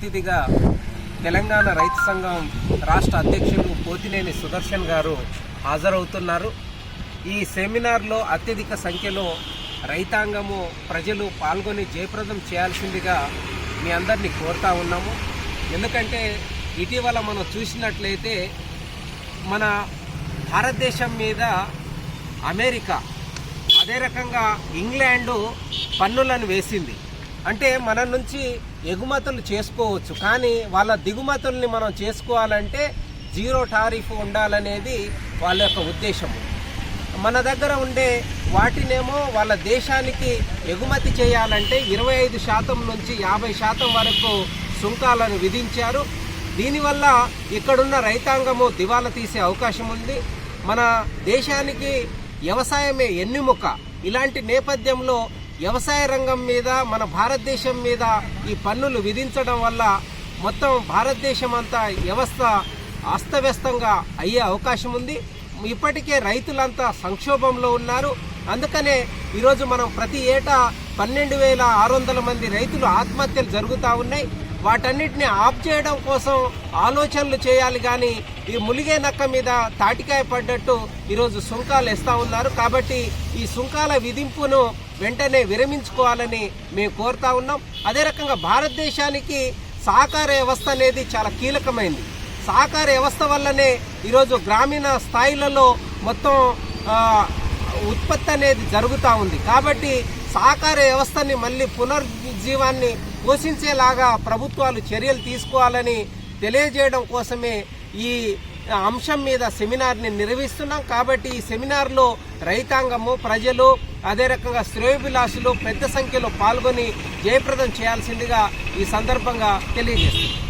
అతిథిగా తెలంగాణ రైతు సంఘం రాష్ట్ర అధ్యక్షులు పోతినేని సుదర్శన్ గారు హాజరవుతున్నారు. ఈ సెమినార్లో అత్యధిక సంఖ్యలో రైతాంగము ప్రజలు పాల్గొని జయప్రదం చేయాల్సిందిగా మీ అందరినీ కోరుతా ఉన్నాము. ఎందుకంటే ఇటీవల మనం చూసినట్లయితే మన భారతదేశం మీద అమెరికా అదే రకంగా ఇంగ్లాండు పన్నులను వేసింది. అంటే మన నుంచి ఎగుమతులు చేసుకోవచ్చు. కానీ వాళ్ళ దిగుమతుల్ని మనం చేసుకోవాలంటే జీరో టారిఫ్ ఉండాలనేది వాళ్ళ యొక్క ఉద్దేశము. మన దగ్గర ఉండే వాటినేమో వాళ్ళ దేశానికి ఎగుమతి చేయాలంటే ఇరవై ఐదు శాతం నుంచి యాభై శాతం వరకు సుంకాలను విధించారు. దీనివల్ల ఇక్కడున్న రైతాంగము దివాలా తీసే అవకాశం ఉంది. మన దేశానికి వ్యవసాయమే ఎన్నుముక. ఇలాంటి నేపథ్యంలో వ్యవసాయ రంగం మీద మన భారతదేశం మీద ఈ పన్నులు విధించడం వల్ల మొత్తం భారతదేశం అంతా వ్యవస్థ అస్తవ్యస్తంగా అయ్యే అవకాశం ఉంది. ఇప్పటికే రైతులంతా సంక్షోభంలో ఉన్నారు. అందుకనే ఈరోజు మనం ప్రతి ఏటా పన్నెండు వేల ఆరు వందల మంది రైతులు ఆత్మహత్యలు జరుగుతూ ఉన్నాయి. వాటన్నిటిని ఆఫ్ చేయడం కోసం ఆలోచనలు చేయాలి కానీ ఈ ములిగే నక్క మీద తాటికాయ పడ్డట్టు ఈరోజు సుంకాలు ఇస్తూ ఉన్నారు. కాబట్టి ఈ సుంకాల విధింపును వెంటనే విరమించుకోవాలని మేము కోరుతా ఉన్నాం. అదే రకంగా భారతదేశానికి సహకార వ్యవస్థ అనేది చాలా కీలకమైంది. సహకార వ్యవస్థ వల్లనే ఈరోజు గ్రామీణ స్థాయిలలో మొత్తం ఉత్పత్తి అనేది జరుగుతూ ఉంది. కాబట్టి సహకార వ్యవస్థని మళ్ళీ పునర్జీవాన్ని పోషించేలాగా ప్రభుత్వాలు చర్యలు తీసుకోవాలని తెలియజేయడం కోసమే ఈ అంశం మీద సెమినార్ని నిర్వహిస్తున్నాం. కాబట్టి ఈ సెమినార్లో రైతాంగము ప్రజలు అదే రకంగా శ్రేయోభిలాషులు పెద్ద సంఖ్యలో పాల్గొని జయప్రదం చేయాల్సిందిగా ఈ సందర్భంగా తెలియజేస్తుంది